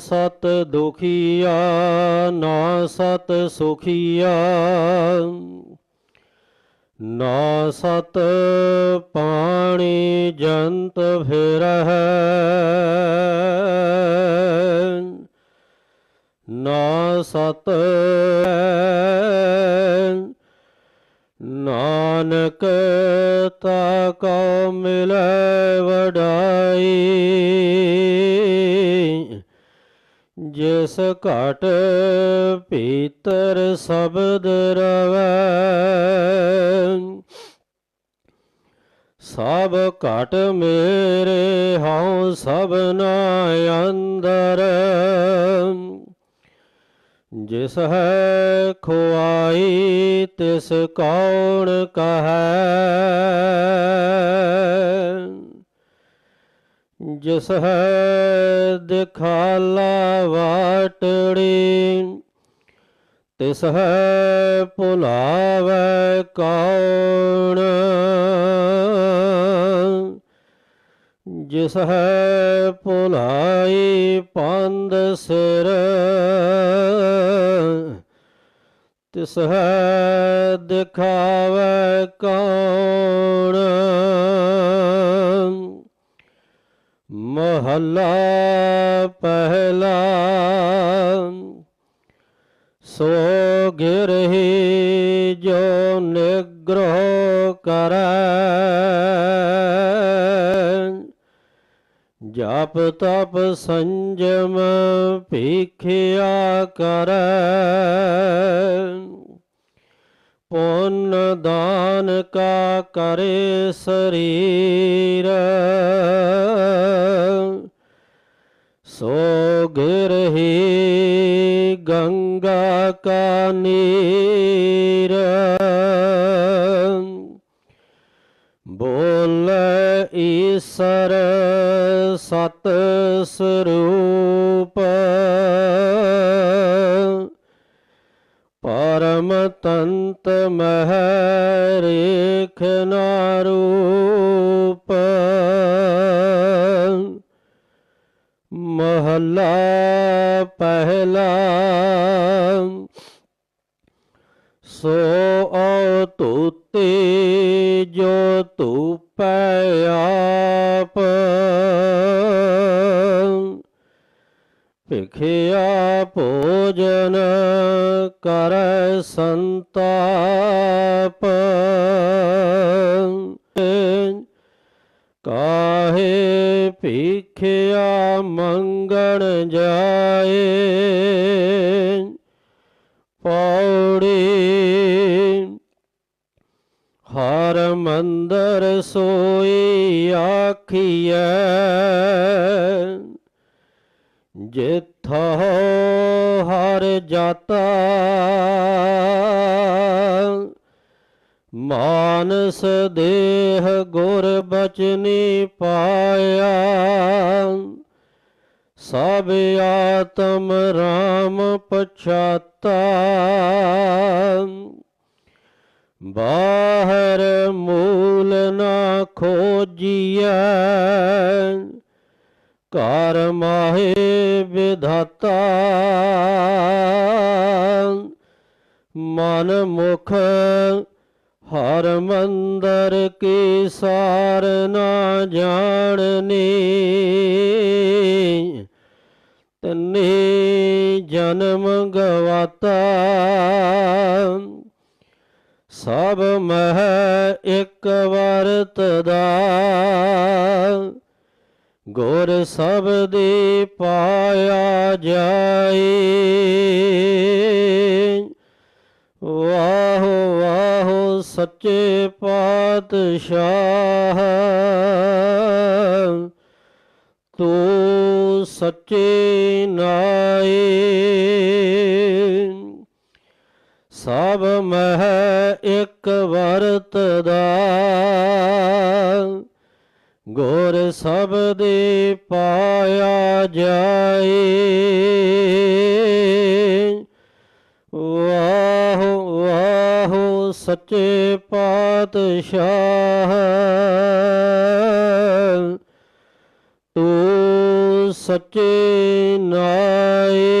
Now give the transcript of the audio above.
ਸਤ ਦੁਖੀਆ, ਨਾ ਸਤ ਸੁਖੀਆ। ਨਾ ਸਤ ਪਾਣੀ ਜੰਤ ਫਿਰਹਿ। ਨਾ ਸਤ ਨਾਨਕ ਤਾ ਕੋ ਮਿਲੈ ਵਡਾਈ। ਜਿਸ ਘਟ ਭੀਤਰ ਸ਼ਬਦ ਰਵੈ, ਸਭ ਘਟ ਮੇਰੇ ਹਉ ਸਭਨਾ ਅੰਦਰ। ਜਿਸ ਹੈ ਖੁਆਈ ਤਿਸ ਕੌਣ ਕਹੈ? ਜਿਸ ਹੈ ਦਿਖਾਲਾ ਵਾਟੜੀ, ਤਿਸ ਹੈ ਭੁਲਾਵੇ ਕੌਣ? ਜਿਸ ਹੈ ਭੁਲਾਈ ਪੰਦ ਸਿਰ, ਤਿਸ ਹੈ ਦਿਖਾਵੇ ਕੌਣ? ਮਹੱਲਾ ਪਹਿਲਾ। ਸੋ ਗਿਰਹੀ ਜੋ ਨਿਗ੍ਰਹ ਕਰੈ ਜਪ ਤਪ ਸੰਜਮ ਭੀਖਿਆ ਕਰੈ। ਪੁੰਨ ਦਾਨ ਕਾ ਕਰੇ ਸਰੀਰ। ਸੋ ਗਿਰਹੀ ਗੰਗਾ ਕਾ ਨੀਰ। ਬੋਲ ਈਸਰ ਸਤ ਸਰੂਪ। ਤੰਤ ਮਹਿ ਰੇਖ ਨਾਰੂਪ ਮਹੱਲਾ ਪਹਿਲਾ ਸੋ ਔ ਤੂਤੇ ਕਰੈ ਸੰਤਾਪ। ਕਾਹੇ ਭੀਖਿਆ ਮੰਗਣ ਜਾਏ ਪੌੜੀ ਹਰ ਮੰਦਰ ਸੋਈ ਆਖੀਐ ਜਿਥਾ ਹਰ ਜਾਤਾ ਮਾਨਸ ਦੇਹ ਗੁਰ ਬਚਨੀ ਪਾਇਆ ਸਭ ਆਤਮ ਰਾਮ ਪਛਾਤਾ ਬਾਹਰ ਮੂਲ ਨਾ ਖੋਜੀਐ ਘਰ ਮਾਹੇ ਵਿਧਾਤਾ। ਮਨ ਮੁਖ ਹਰ ਮੰਦਰ ਕੀ ਸਾਰ ਨਾ ਜਾਣਨੀ। ਤਨੇ ਜਨਮ ਗਵਾਤਾ। ਸਭ ਮਹਿ ਇੱਕ ਵਰਤ ਦਾ ਗੁਰ ਸਬਦੇ ਪਾਇਆ ਜਾਏ। ਵਾਹੋ ਵਾਹੋ ਸੱਚੇ ਪਾਤਸ਼ਾਹ, ਤੂੰ ਸੱਚੇ ਨਾਏ। ਸਭ ਮਹਿ ਇੱਕ ਵਰਤ ਦਾ ਗੁਰ ਸਬਦੇ ਪਾਇਆ ਜਾਏ। ਵਾਹੋ ਵਾਹੋ ਸੱਚੇ ਪਾਤਸ਼ਾਹ ਤੂੰ ਸੱਚੇ ਨਾਏ।